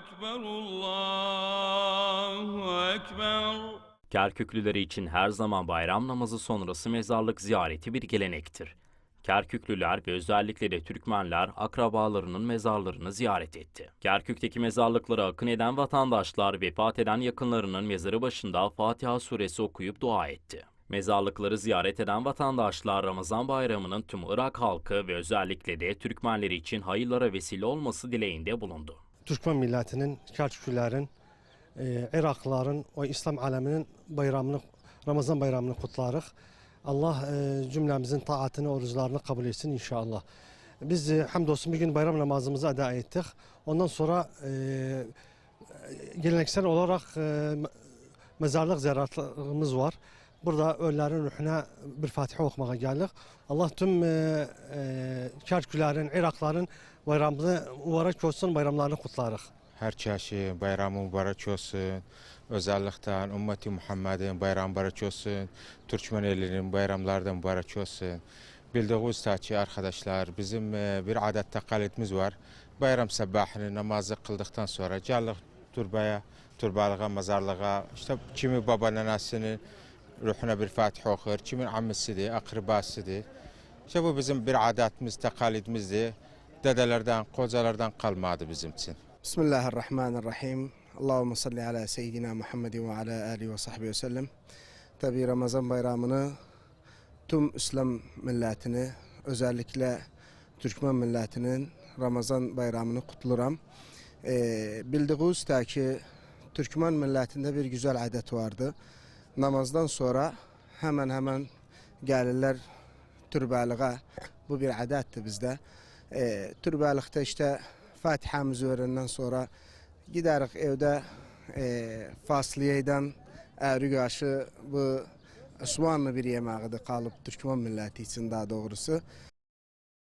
Ekber, Allahu Ekber. Kerküklüleri için her zaman bayram namazı sonrası mezarlık ziyareti bir gelenektir. Kerküklüler ve özellikle de Türkmenler akrabalarının mezarlarını ziyaret etti. Kerkük'teki mezarlıklara akın eden vatandaşlar vefat eden yakınlarının mezarı başında Fatiha suresi okuyup dua etti. Mezarlıkları ziyaret eden vatandaşlar Ramazan bayramının tüm Irak halkı ve özellikle de Türkmenleri için hayırlara vesile olması dileğinde bulundu. Türkmen milletinin, Selçukluların, e, Iraklıların, o İslam aleminin bayramını, Ramazan bayramını kutlarıq. Allah e, cümlemizin taatını, oruçlarını kabul etsin inşallah. Biz e, hamdolsun bir gün bayram namazımızı eda ettik. Ondan sonra e, geleneksel olarak e, mezarlık ziyaretlerimiz var. Burada ölülerin ruhuna bir Fatiha okumaya geldik. Allah tüm e, e, Kerküklerin, Irakların bayramını mübarek olsun, bayramlarını kutlarıq. Herkese bayramı mübarek olsun. Özellikle ümmeti Muhammed'in bayramı mübarek olsun. Türkmen elinin bayramları da mübarek olsun. Bildiğiniz ki arkadaşlar bizim e, bir adet takalitimiz var. Bayram sabahını namazı kıldıktan sonra geldik türbeye, türbalığa, mezarlığa. İşte kimi baba nenesinin ruhuna bir Fatih okur. Kimin amisidir, akribasıdır. İşte bu bizim bir adetimiz, takalitimizdir. Dedelerden, kocalardan kalmadı bizim için. Bismillahirrahmanirrahim. Allahümme salli ala seyyidina Muhammedin ve ala alihi ve sahbihi ve sellem. Tabi Ramazan bayramını tüm İslam milletini özellikle Türkmen milletinin Ramazan bayramını kutluram. Ee, bildiğiniz ki Türkmen milletinde bir güzel adet vardı. Namazdan sonra hemen hemen gelirler türbalığa. Bu bir adetti bizde. Ee, türbalıkta işte Fatiha'mızı öğrendikten sonra giderik evde e, fasliyeyden əri qarşı bu Osmanlı bir yemeğidir kalıp Türkmen milleti için daha doğrusu.